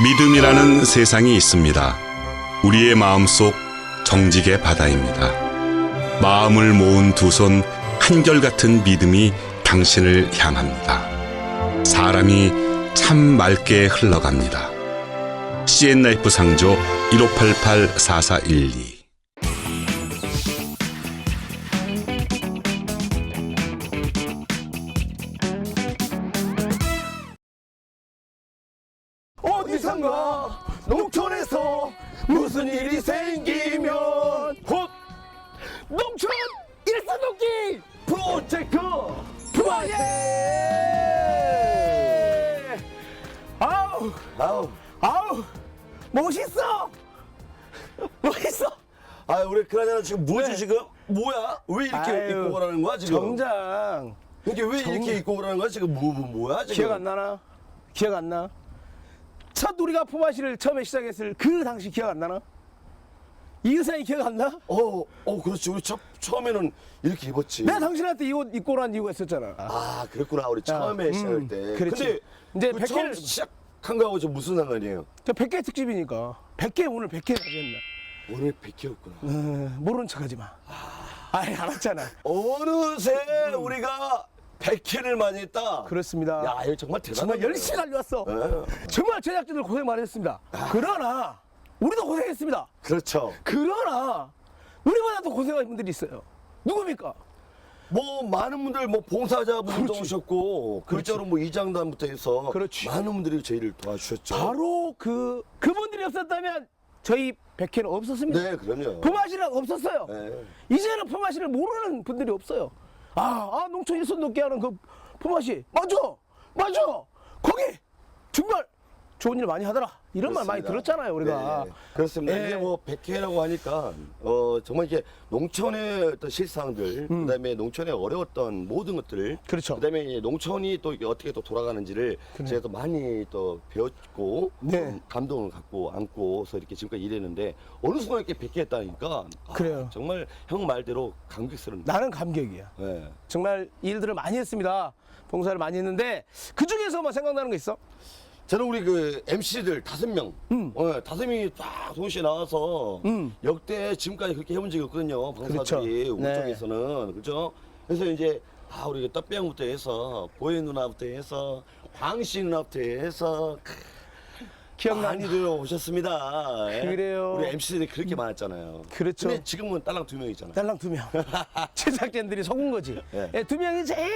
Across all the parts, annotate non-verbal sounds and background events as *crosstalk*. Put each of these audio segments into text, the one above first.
믿음이라는 세상이 있습니다. 우리의 마음속 정직의 바다입니다. 마음을 모은 두 손 한결같은 믿음이 당신을 향합니다. 사람이 참 맑게 흘러갑니다. CN라이프 상조 1588-4412 농촌 일사독기 프로젝트 프로젝트 아우 아우, 아우 멋있어 *laughs* 멋있어 아 우리 그나저나 지금 뭐지 네. 지금? 뭐야? 왜 이렇게 아유, 입고 오라는 거야 지금? 정장 이게 왜 정- 이렇게 입고 오라는 거야 지금? 뭐, 뭐 뭐야 지금? 기억 안 나나 기억 안 나? 첫 우리가 포마시를 처음에 시작했을 그 당시 기억 안 나나? 이 의상이 기억 안 나? 어, 어 그렇지. 우리 처, 처음에는 이렇게 입었지. 내가 당신한테 이 옷 입고 오라는 이유가 있었잖아. 아, 그랬구나. 우리 처음에 음, 시작할 때. 그렇지. 근데 이제 그 백회를- 처음 시작한 거하고 좀 무슨 상관이에요? 저 100개 특집이니까 100개 오늘 100개 가겠나? 오늘 백회였구나. 어, 모르는 척 하지 마. 아이 알았잖아. 어느새 우리가 백회를 많이 했다. 음. 그렇습니다. 야, 이거 정말 대단하다. 정말 열심히 달려왔어. 네. 정말 제작진들 고생 많이 했습니다. 그러나 우리도 고생했습니다. 그렇죠. 그러나 우리보다 더 고생한 분들이 있어요. 누굽니까? 뭐 많은 분들 뭐 봉사자분들도 그렇지. 오셨고 글자로 뭐 이장단부터 해서 그렇지. 많은 분들이 저희를 도와주셨죠. 바로 그 그분들이 없었다면 저희 100회는 없었습니다. 네, 그럼요. 품앗이랑 없었어요. 네. 이제는 품앗이를 모르는 분들이 없어요. 아, 아 농촌 일손 높게 하는 그 품앗이 맞아, 맞아. 거기 정말 좋은 일 많이 하더라. 이런 말 많이 그렇습니다. 들었잖아요, 우리가. 네, 그렇습니다. 예. 이게 뭐 백회라고 하니까 어 정말 이게 농촌의 어떤 실상들, 그다음에 농촌의 어려웠던 모든 것들, 음. 그렇죠. 그다음에 이 농촌이 또 이게 어떻게 또 돌아가는지를 제가 또 많이 또 배웠고 네. 좀 감동을 갖고 안고서 이렇게 지금까지 일했는데 어느 순간 이렇게 백회했다니까 아, 그래요. 정말 형 말대로 감격스럽다. 나는 감격이야. 네. 정말 일들을 많이 했습니다. 봉사를 많이 했는데 그 중에서 뭐 생각나는 거 있어? 저는 우리 그 MC들 다섯 명, 어, 다섯 명이 딱 동시에 나와서 음. 역대 지금까지 그렇게 해본 적이 없거든요. 방사들이 그렇죠. 우리 네. 쪽에서는 그렇죠. 그래서 이제 아 우리 그 떡병부터 해서 보혜 누나부터 해서 광씨 누나부터 해서 크, 기억나니? 많이들 오셨습니다. 예. 그래요. 우리 MC들이 그렇게 많았잖아요. 그렇죠. 근데 지금은 딸랑 두 명이잖아요. 딸랑 두 명. *laughs* 제작진들이 속은 거지. 예. 예, 두 명이 제일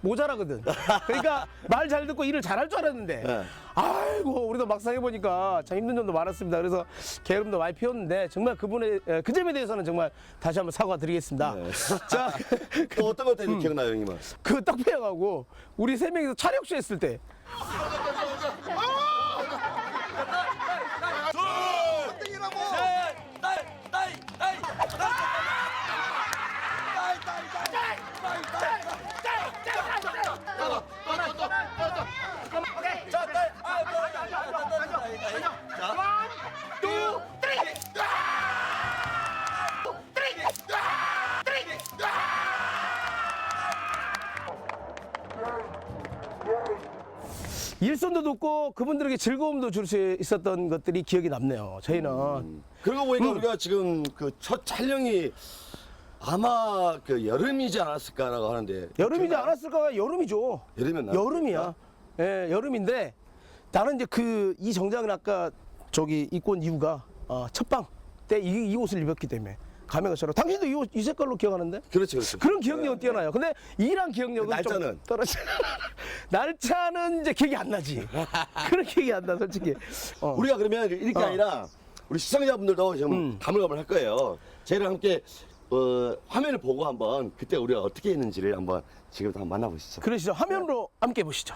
모자라거든. 그러니까 말 잘 듣고 일을 잘할 줄 알았는데. 예. 아이고, 우리도 막상 해보니까 참 힘든 점도 많았습니다. 그래서 게으름도 많이 피웠는데 정말 그분의 에, 그 점에 대해서는 정말 다시 한번 사과드리겠습니다. 네. *laughs* 자, *laughs* 또 어떤 것들이 음. 기억나요, 형님은? 그 떡배영하고 우리 세 명이서 촬영쇼 했을 때 일손도 돕고 그분들에게 즐거움도 줄 수 있었던 것들이 기억이 남네요. 저희는 그러고 보니까 우리가 지금 그 첫 촬영이 아마 그 여름이지 않았을까라고 하는데 여름이지? 않았을까가 여름이죠. 여름이었나? 여름이야. 예, 여름인데 나는 이제 그 이 정장을 아까 저기 입고 온 이유가 어, 첫방 때 이 옷을 입었기 때문에 가면 것처럼 당신도 이, 옷, 이 색깔로 기억하는데 그렇지 그렇지 그런 기억력은 뛰어나요. 근데 이랑 기억력은 그 날짜는? 좀 떨어져. *laughs* 날짜는 이제 기억이 안 나지. 그런 기억이 안 나, 솔직히. 어. 우리가 그러면 이렇게 어. 아니라 우리 시청자분들도 지금 음. 가물가물 할 거예요 저희랑 함께 어, 화면을 보고 한번 그때 우리가 어떻게 했는지를 한번 지금부터 한번 만나보시죠 그러시죠. 화면으로 함께 보시죠.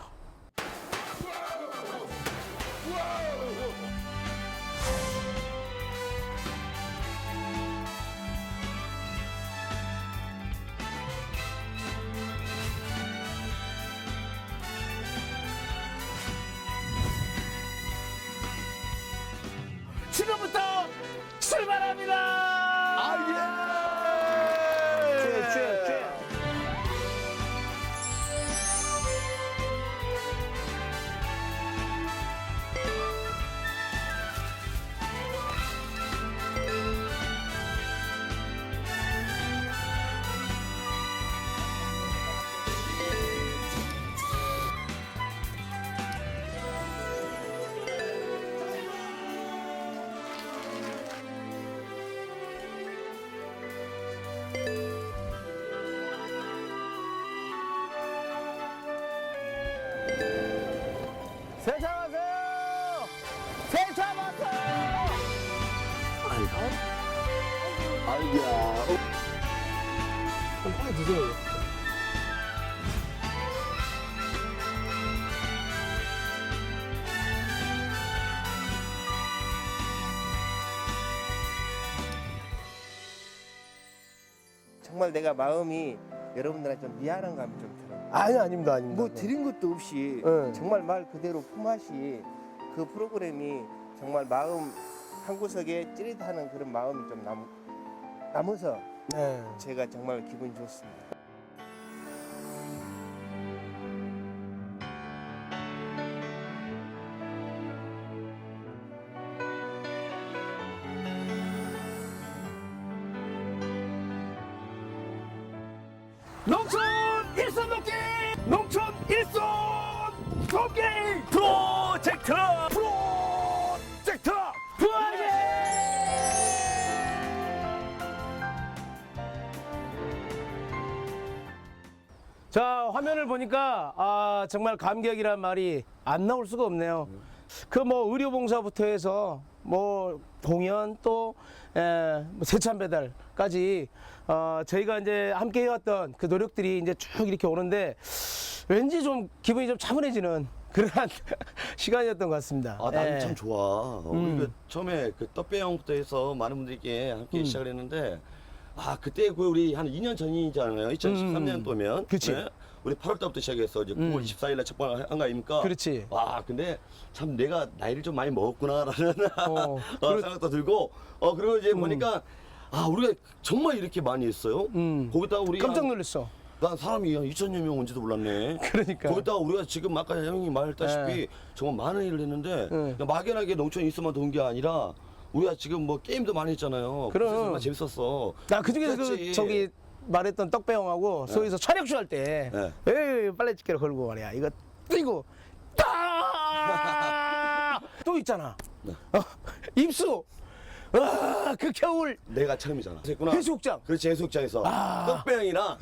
세차 마세요! 세차 마세요! 아이야. 좀 빨리 드세요. 정말 내가 마음이 여러분들한테 좀 미안한 감이 좀 들어요. 아니, 아닙니다, 아닙니다. 뭐 드린 것도 없이 네. 정말 말 그대로 품앗이 그 프로그램이 정말 마음 한 구석에 찌릿하는 그런 마음이 좀 남, 남아서 네. 제가 정말 기분이 좋습니다. 농촌 일손 돕기! 농촌 일손 돕기! 프로젝트! 프로젝트! 자, 화면을 보니까 아, 정말 감격이란 말이 안 나올 수가 없네요. 그 뭐 의료봉사부터 해서 뭐 공연 또 에, 뭐 세찬 배달까지 어, 저희가 이제 함께 해왔던 그 노력들이 이제 쭉 이렇게 오는데 왠지 좀 기분이 좀 차분해지는 그러한 *laughs* 시간이었던 것 같습니다. 아, 나는 예. 참 좋아. 음. 우리 그 처음에 그 떡배영부터 해서 많은 분들께 함께 음. 시작을 했는데, 아, 그때 그 우리 한 2년 전이잖아요. 2013년 음. 도면. 그치. 우리 8월 달부터 시작해서 이제 음. 9월 24일날 첫 번째 한거 아닙니까? 그렇지. 와, 근데 참 내가 나이를 좀 많이 먹었구나라는 *laughs* 어, 어, 그렇- 생각도 들고, 어, 그리고 이제 보니까, 아, 우리가 정말 이렇게 많이 했어요. 음. 거기다가 우리. 깜짝 한- 놀랐어. 난 사람이 한 2천여 명 온지도 몰랐네. 그러니까. 거기다가 우리가 지금 아까 형이 말했다시피 네. 정말 많은 일을 했는데 네. 그냥 막연하게 농촌에 있어만 돈 게 아니라 우리가 지금 뭐 게임도 많이 했잖아요. 그럼. 그래서 정말 재밌었어. 나 그중에서 그 그렇지. 저기 말했던 떡배영하고 소위서 촬영쇼 할때 네. 에이 빨래 집게를 걸고 말이야 이거 뛰고 딱또 *laughs* 있잖아 네. 어, 입수 와그 겨울 내가 처음이잖아. 했구나. 해수욕장 그렇지 해수욕장에서 아. 떡배영이랑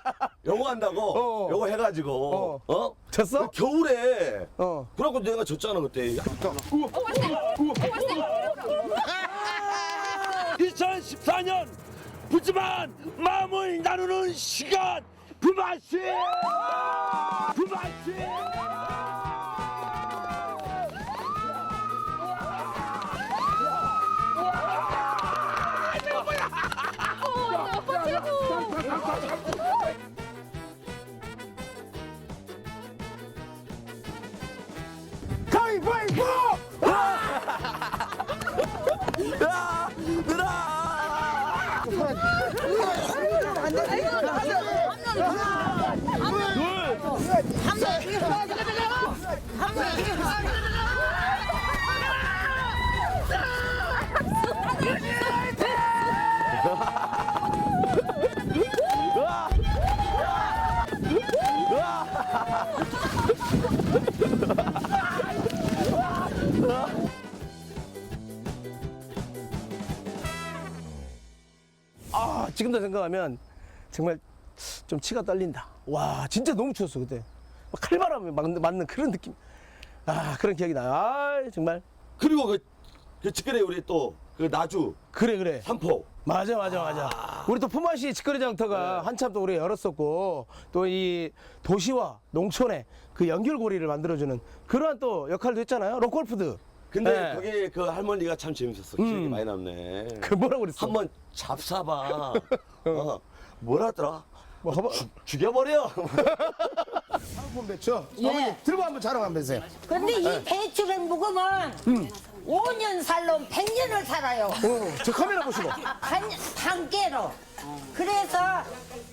*laughs* 요거 한다고 어. 요거 해가지고 어. 어? 졌어? 그 겨울에 어 그래갖고 내가 졌잖아 그때. 2014년 푸짐한 마음을 나누는 시간. 부마시 부마시 가위바위보 아 지금도 생각하면 정말 좀 치가 떨린다. 와 진짜 너무 추웠어 그때. 막 칼바람에 맞는, 맞는 그런 느낌. 아 그런 기억이 나요. 아 정말. 그리고 그, 그 직근에 우리 또 그 나주. 그래 그래. 삼포. 맞아 맞아 맞아. 우리 또 품앗이 직거래 장터가 네. 한참 또 우리 열었었고 또 이 도시와 농촌의 그 연결고리를 만들어주는 그러한 또 역할도 했잖아요. 록골푸드 근데 네. 거기 그 할머니가 참 재밌었어. 기억이 음. 많이 남네. 그 뭐라고 그랬어? 한번 잡사봐. *laughs* 어, 뭐라더라? 뭐 한번 죽여버려. 한번 맺죠 예. 어머니 들고 한번 자랑 한번 해주세요 근데 이 배추를 묵으면 5년 살로 100년을 살아요. 어, 저 카메라 보시고 한, 한 개로. 그래서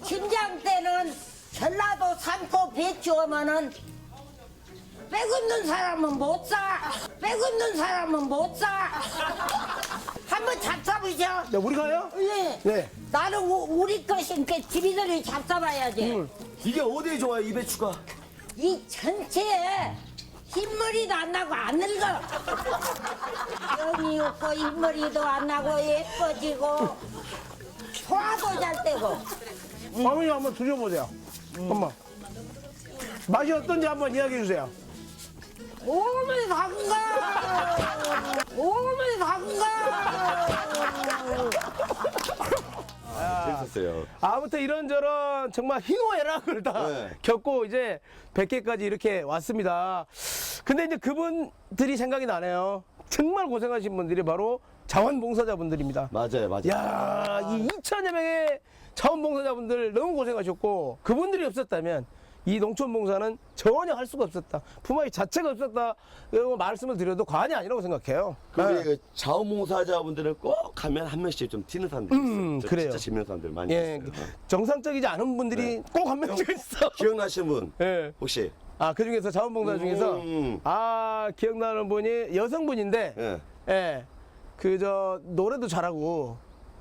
김장 때는 전라도 산포 배추 오면은 빼굽는 사람은 못 사. 빼굽는 사람은 못 사. 한번 잡숴보셔. 네, 우리 가요? 예. 네. 나는 우, 우리 것이니까 지비들이 잡숴봐야지. 이게 어디에 좋아요, 이 배추가? 이 전체에 흰머리도 안 나고 안 늙어. 병이 없고 흰머리도 안 나고 예뻐지고 소화도 잘 되고. 어머니 한번 드셔보세요. 엄마. 맛이 어떤지 한번 이야기해 주세요. 어머니 다른가? 어머니 다른가? 재밌었어요. 아무튼 이런저런 정말 희노애락을 *laughs* 다 네. 겪고 이제 100개까지 이렇게 왔습니다. 근데 이제 그분들이 생각이 나네요. 정말 고생하신 분들이 바로 자원봉사자분들입니다. 맞아요, 맞아요. 야, 이 2천여 명의 자원봉사자분들 너무 고생하셨고 그분들이 없었다면 이 농촌봉사는 전혀 할 수가 없었다. 품앗이 자체가 없었다. 이런 말씀을 드려도 과언이 아니라고 생각해요. 그리고 네. 그 자원봉사자분들은 꼭 가면 한 명씩 좀 튀는 사람들 있어요. 음, 저 그래요. 진짜 재밌는 사람들 많이 예, 있어요. 정상적이지 않은 분들이 꼭한 명씩 있어. 기억나시는 분 예. 혹시? 아, 그 중에서 자원봉사 중에서 음. 아, 기억나는 분이 여성분인데 예. 예. 그저 노래도 잘하고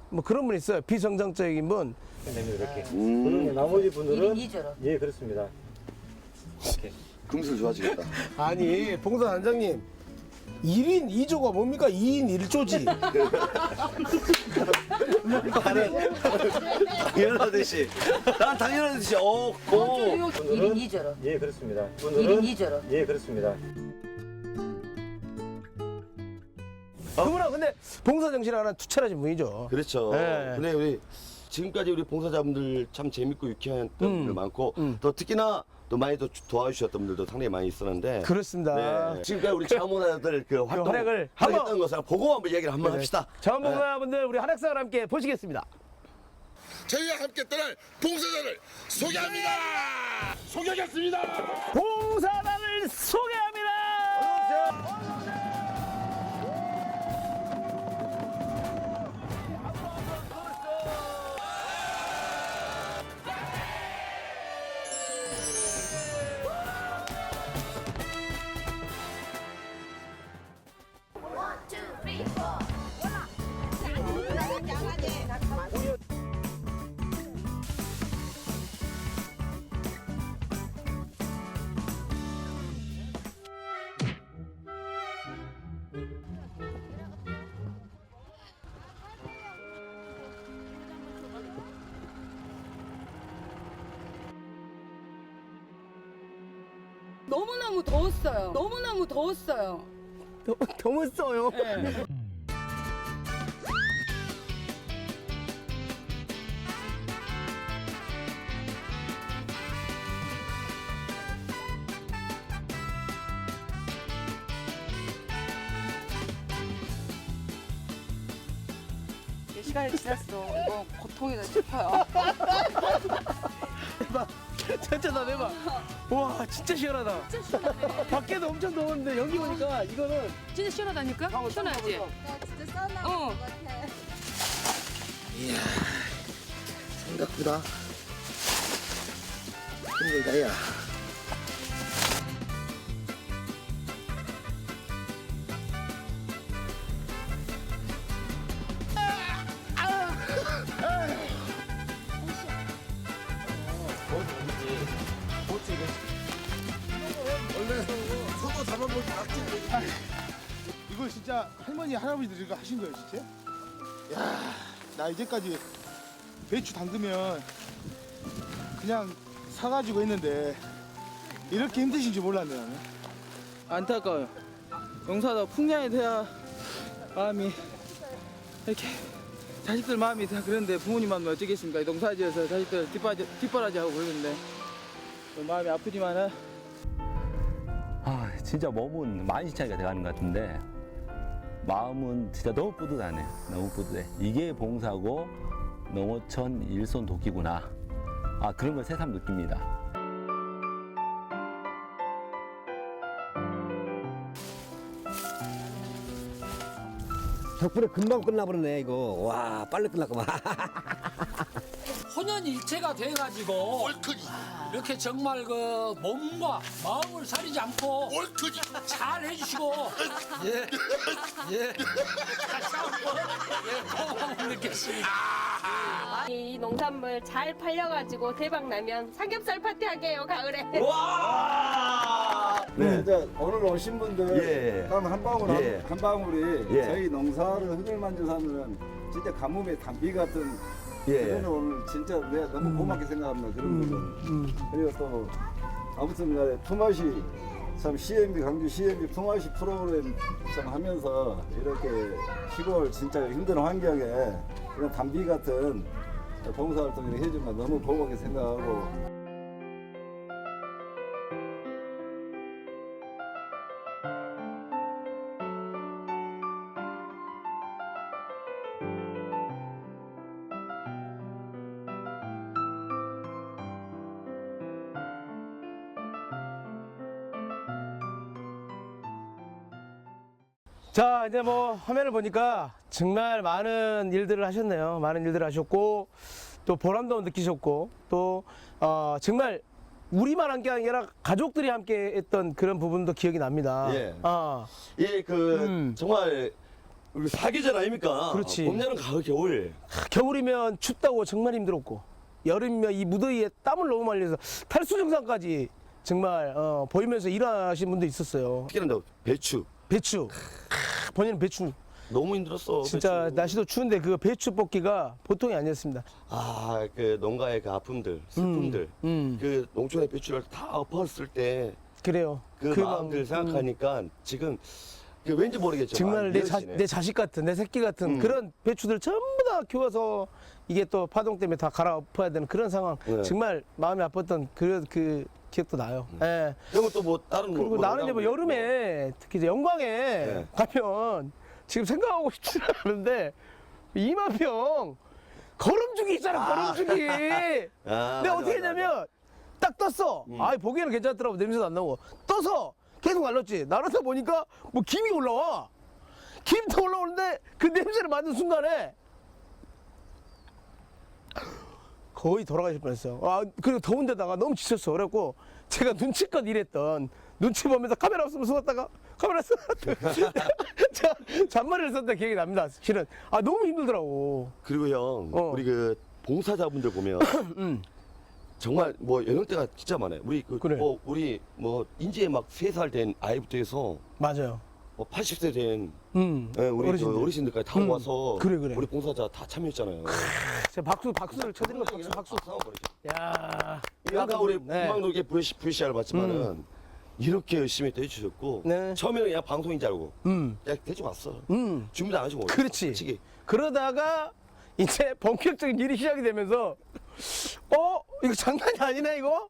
뭐 그런 분 있어요. 비정상적인 분. 그러면 나머지 분들은 이저로. 예 그렇습니다. 금술 좋아지겠다. *laughs* 아니, 봉사 단장님. 1인 2조가 뭡니까? 2인 1조지. 당연하듯이. 난 당연하듯이. 어, 고. 1인 2저로. 예 그렇습니다. 1인 분들은 2저로. 예 그렇습니다. 그분은 근데 봉사 정신 하나 투철하신 분이죠. 그렇죠. 예. 근데 우리 지금까지 우리 봉사자분들 참 재밌고 유쾌한 분들 음. 많고 음. 또 특히나 또 많이 또 도와주셨던 분들도 상당히 많이 있었는데 그렇습니다. 네. 지금까지 우리 자원봉사자들 그 활동 활약을 하고 한번- 있던 것을 보고 한번 얘기를 한번 네. 합시다. 자원봉사분들 우리 한학사와 함께 보시겠습니다. 저희와 함께 떠날 봉사자를 소개합니다. 소개하겠습니다. 봉사단을 소개합니다. 너무너무 더웠어요. 너무너무 더웠어요. 너무 써요. 몇 시간이 지났어. 이거 고통이 더 싶어요. *laughs* 진짜 나 내봐. 와 진짜 시원하다. 진짜 시원하네. 밖에도 엄청 더웠는데 여기 오니까 이거는 진짜 시원하다니까? 시원하지? 어. 생각보다 힘들다 야. 이 이거 하신 거예요 진짜? 야, 나 이제까지 배추 담그면 그냥 사가지고 했는데 이렇게 힘드신 줄 몰랐네 나는. 안타까워요. 농사도 풍년이 돼야 마음이 이렇게 자식들 마음이 다 그런데 부모님 마음이 어쩌겠습니까? 이 농사지어서 자식들 뒷바라지, 뒷바라지 하고 그러는데 좀 마음이 아프지만은 아 진짜 몸은 많이 차이가 돼가는 것 같은데 마음은 진짜 너무 뿌듯하네. 너무 뿌듯해. 이게 봉사고 농어촌 일손 도끼구나. 아 그런 걸 새삼 느낍니다. 덕분에 금방 끝나버리네 이거. 와 빨리 끝났구만 *laughs* 일체가 돼가지고 이렇게 정말 그 몸과 마음을 사리지 않고 잘 해주시고 예 예 다시 한번 예, 고마움을 느꼈습니다. 이 농산물 잘 팔려가지고 대박 나면 삼겹살 파티 하게요 가을에. 와. *laughs* 네. 진짜 오늘 오신 분들 예. 한 방울 예. 한 방울이 예. 저희 농사를 흔들만져서 하면 진짜 가뭄의 단비 같은 예. 그거는 오늘 진짜 내가 너무 고맙게 생각합니다. 그런 거는. 그리고 또 아무튼 간에 품앗이 참 CMB 강주 CMB 품앗이 프로그램 참 하면서 이렇게 시골 진짜 힘든 환경에 이런 담비 같은 봉사활동을 해준 거 너무 고맙게 생각하고 자 이제 뭐 화면을 보니까 정말 많은 일들을 하셨네요. 많은 일들을 하셨고 또 보람도 느끼셨고 또 어, 정말 우리만 한 게 아니라 가족들이 함께 했던 그런 부분도 기억이 납니다. 예. 아, 예, 그 음. 정말 우리 사계절 아닙니까? 그렇지. 봄, 여름, 가을, 겨울. 겨울이면 춥다고 정말 힘들었고 여름이면 이 무더위에 땀을 너무 많이 흘려서 탈수 증상까지 정말 어, 보이면서 일하신 분도 있었어요. 특히나 너 배추. 배추. 크, 본인은 배추. 너무 힘들었어. 진짜 배추. 날씨도 추운데 그 배추 뽑기가 보통이 아니었습니다. 아, 그 농가의 그 아픔들, 슬픔들. 음. 그 농촌의 배추를 다 엎었을 때그 그래요. 마음들 마음, 생각하니까 지금 그 왠지 모르겠지만 정말 내, 자. 내 자식 같은 내 새끼 같은 음. 그런 배추들 전부 다 키워서 이게 또 파동 때문에 다 갈아엎어야 되는 그런 상황 네. 정말 마음이 아팠던 그, 그 기억도 나요. 예. 그리고 또 뭐 다른 그리고 뭐 나는 이제 뭐 여름에 특히 이제 영광에 네. 가면 지금 생각하고 싶지 않은데 이마병 걸음주기 있잖아 걸음주기 아, 내가 *laughs* 맞아, 어떻게 맞아, 했냐면 딱 떴어. 아 보기에는 괜찮더라고. 냄새도 안 나고. 떠서 계속 날렸지. 날아서 보니까 뭐 김이 올라와. 김도 올라오는데 그 냄새를 맡는 순간에 거의 돌아가실 뻔했어요. 아 그리고 더운데다가 너무 지쳤어. 그래갖고 제가 눈치껏 일했던 눈치 보면서 카메라 없으면 숨었다가 카메라 쓰자 *laughs* 잔머리를 썼던 기억이 납니다. 실은 아 너무 힘들더라고. 그리고 형, 어. 우리 그 봉사자분들 보면 *clears throat* 정말 뭐 연령대가 진짜 많아요. 우리 그 그래. 뭐 우리 뭐 인제 막 세 살 된 아이부터 해서 맞아요. 뭐 80세 된 음 예, 우리 어르신들. 어르신들. 어르신들까지 다 음, 와서 그래, 그래. 우리 봉사자 다 참여했잖아요. 제가 박수 박수를 쳐드린 거 박수 박수. 야 아까 우리 네. 금방도게 VCR 봤지만은 이렇게 열심히 또 해주셨고 네. 처음에는 그냥 방송인 줄 알고 음. 그냥 대충 왔어. 음. 준비도 안 하시고 그렇지. 솔직히. 그러다가 이제 *laughs* 본격적인 일이 시작이 되면서 어 이거 장난이 아니네 이거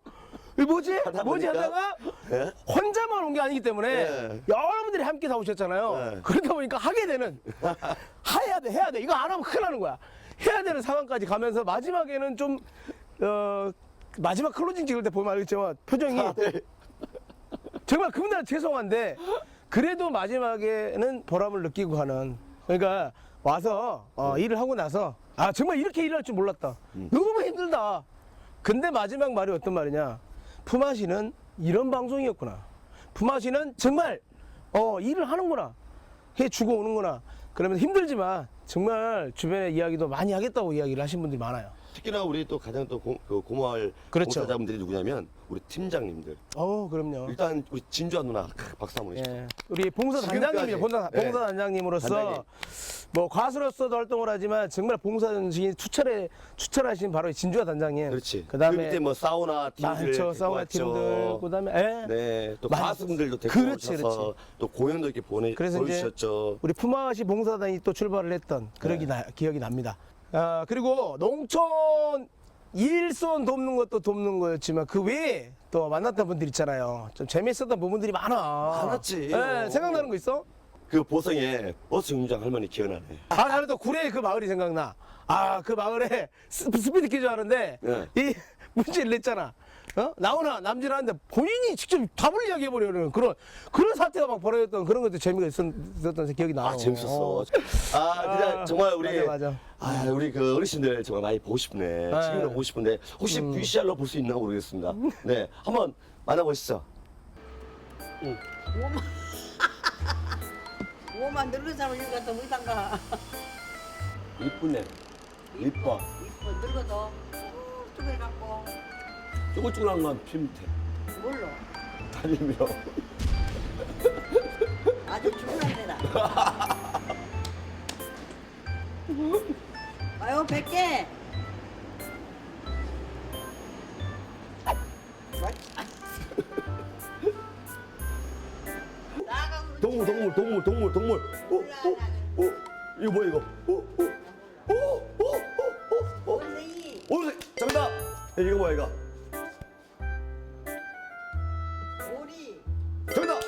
뭐지 하다 뭐지 보니까? 하다가 예? 혼자만 온 게 아니기 때문에 예. 여러분들이 함께 다 오셨잖아요. 예. 그러다 보니까 하게 되는 *laughs* 해야 돼 해야 돼 이거 안 하면 큰일 나는 거야. 해야 되는 상황까지 가면서 마지막에는 좀 어, 마지막 클로징 찍을 때 보면 알겠지만 표정이 다들 정말 그분들 죄송한데 그래도 마지막에는 보람을 느끼고 가는 그러니까 와서 어, 일을 하고 나서 아 정말 이렇게 일할 줄 몰랐다 너무 힘들다 근데 마지막 말이 어떤 말이냐 품앗이는 이런 방송이었구나 품앗이는 정말 어 일을 하는구나 해 주고 오는구나 그러면 힘들지만 정말 주변의 이야기도 많이 하겠다고 이야기를 하신 분들이 많아요 특히나 우리 또 가장 또 고, 그 고마울 그렇죠. 봉사자분들이 누구냐면 우리 팀장님들. 어 그럼요 일단 우리 진주아 누나 박수 한번 해주세요. 예. 우리 봉사 지금까지. 단장님이요. 봉사, 네. 봉사 단장님으로서 단장님. 뭐 가수로서도 활동을 하지만 정말 봉사진이 투철에 투철하신 바로 진주아 단장님. 그렇지. 그다음에 그 밑에 뭐 사우나 팀들 많죠. 사우나. 팀들. 그다음에 예. 네, 또 많이 가수분들도 데리고 그렇지, 오셔서 그렇지. 또 공연도 이렇게 보내 그래서 이제 보여주셨죠. 우리 품앗이 봉사단이 또 출발을 했던 그런 네. 나- 기억이 납니다. 아, 그리고 농촌 일손 돕는 것도 돕는 거였지만 그 외에 또 만났던 분들 있잖아요. 좀 재밌었던 부분들이 많아. 많았지. 예, 생각나는 거 있어? 그 보성에 버스 정류장 할머니 기억나네. 아, 나는 또 구례 그 마을이 생각나. 아, 그 마을에 스, 스피드 퀴즈 하는데, 네. 이 *laughs* 문제를 냈잖아. 어? 나오나 남질 하는데 본인이 직접 답을 이야기해버리는 그런, 그런 사태가 막 벌어졌던 그런 것도 재미가 있었, 던 기억이 나. 아 재밌었어. 아 진짜 아, 정말 우리 맞아, 맞아. 아 우리 그 어르신들 정말 많이 보고 싶네. 네. 지금도 보고 싶은데 혹시 음. VCR로 볼 수 있나 모르겠습니다. *laughs* 네, 한번 만나보시죠. 몸만 늙은 사람 여기 가서 울단가. 이쁘네. 이뻐. 이뻐 늙어도 쭈글 갖고 쭈글쭈글한 건 피부태. 뭘로? 다니며. *laughs* 아주 죽으란 데다. *laughs* 아유 백 개. 맛- 아, 아. 동물 동물 동물. 어, 어, 어. 이거 뭐야 이거? 어, 어, 어, 어, 어, 어, 어. 오리. 정답. 야, 이거 뭐야 이거? 오리. 정답.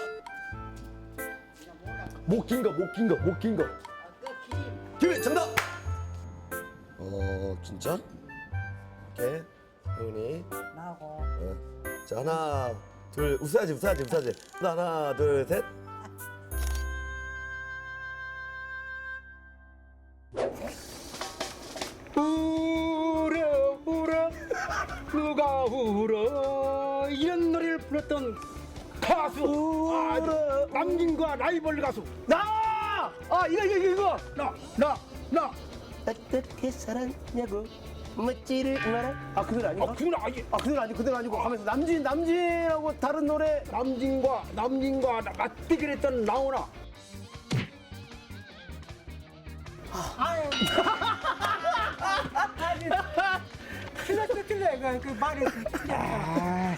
목긴 거, 목 긴 거, 목 긴 거. 김 정답. 어 진짜? 오케이. 형이. 나고. 어. 자 하나 둘 웃어야지 웃어야지 웃어야지. 하나 둘 셋. 남진과 라이벌 가수. 나! 아 이거 이거 이거 나 나 나. 어떻게 살았냐고. 묻지를 마라 아그 노래 아닌가? 아, 그 노래 아니. 아, 그 노래 아니고 그 노래 아니고 하면서 남진 남진하고 다른 노래. 남진과 남진과 맞대결 했던 나오나 *laughs* 틀렸어 틀려. 그 말이. 아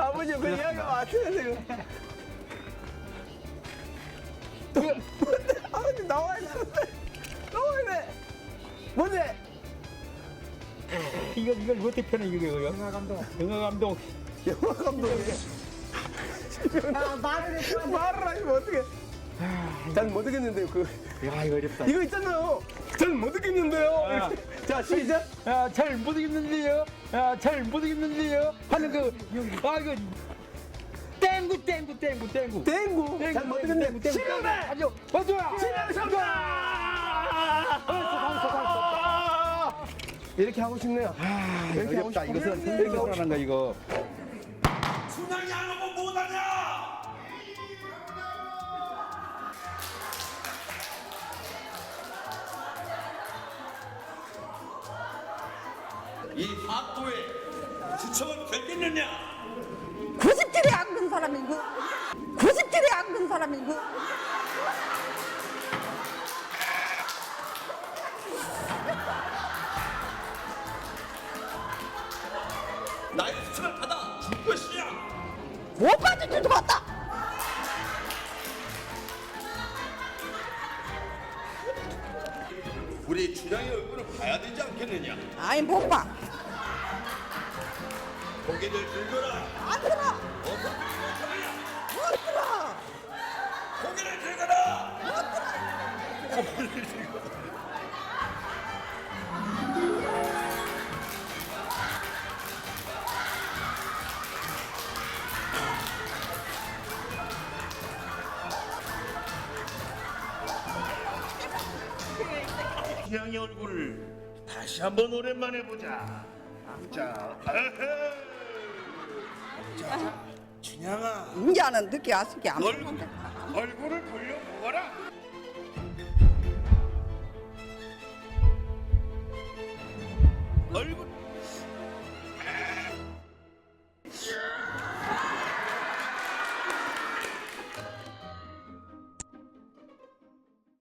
아버지 그 이야기가 맞추는데 또 뭔데 아버지 나와야 되는데 나와야 돼. 뭔데? 이걸 이걸 어떻게 표현해 이거 영화 감독. 영화 감독. 영화 감독이. 아, 말을 했어 말을 하시면 어떡해 난 못 듣겠는데요 그. 야 이거 어렵다. 이거 있잖아요. 전 못 듣겠는데요. 이렇게. 자 시작. 야잘 못하겠는데요. 야잘 못하겠는데요. 하는 그 아 이거. 땡구 땡구 땡구 땡구. 땡구. 잘못 듣겠는데. 시간을 아주 맞아 시간을 정답 이렇게 하고 싶네요. 이렇게 하고 싶어 이것은 생각하는 거 이거 지청을 걸겠느냐? 90줄이 안근 사람이고 90줄이 안근 사람이고 나의 지청을 받아 줄 것이냐? 못 받을 줄도 같다 우리 춘향의 얼굴을 봐야 되지 않겠느냐? 아이 못봐 고개를 들거라. 안 들어 어서 들거라. 못 들어 고개를 들거라. 춘향의 얼굴을 다시 한번 오랜만에 보자. 자, *laughs* 자, 춘향아. 인자는 늦게 왔으게 안 얼굴, 얼굴을 돌려보거라. 얼굴.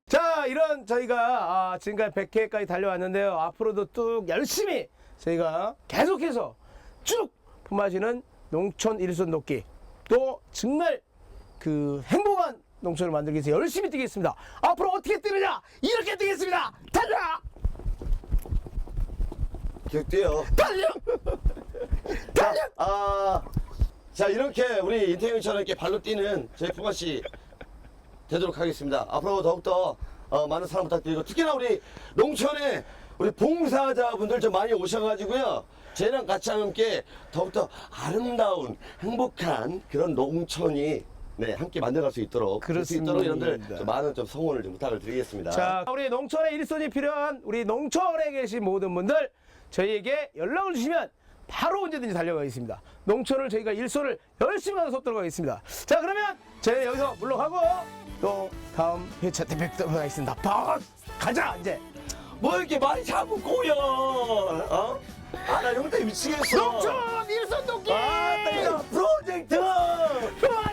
자, 이런 저희가 아, 지금까지 100회까지 달려왔는데요. 앞으로도 뚝 열심히 저희가 계속해서 쭉 품어지는 농촌 일손 돕기 또 정말 그 행복한 농촌을 만들기 위해서 열심히 뛰겠습니다. 앞으로 어떻게 뛰느냐? 이렇게 뛰겠습니다. 달려! 기억돼요. 달려! *laughs* 자, 아, 자 이렇게 우리 인태형처럼 이렇게 발로 뛰는 저희 풍화 씨 되도록 하겠습니다. 앞으로 더욱더 어, 많은 사랑 부탁드리고 특히나 우리 농촌에 우리 봉사자분들 좀 많이 오셔가지고요. 저희랑 같이 함께 더욱더 아름다운 행복한 그런 농촌이 네, 함께 만들어갈 수 있도록 그럴 수 있도록. 여러분들 좀 많은 좀 성원을 좀 부탁을 드리겠습니다. 자, 우리 농촌에 일손이 필요한 우리 농촌에 계신 모든 분들 저희에게 연락을 주시면 바로 언제든지 달려가겠습니다. 농촌을 저희가 일손을 열심히 하서 돕도록 하겠습니다. 자, 그러면 저희 여기서 물러가고 또 다음 회차 때 뵙도록 하겠습니다. 박 가자 이제. 뭐 이렇게 많이 자꾸 꼬여 어? 아 나 용태 미치겠어. 농촌 일선 도끼 아 프로젝트! 프로젝트! 아,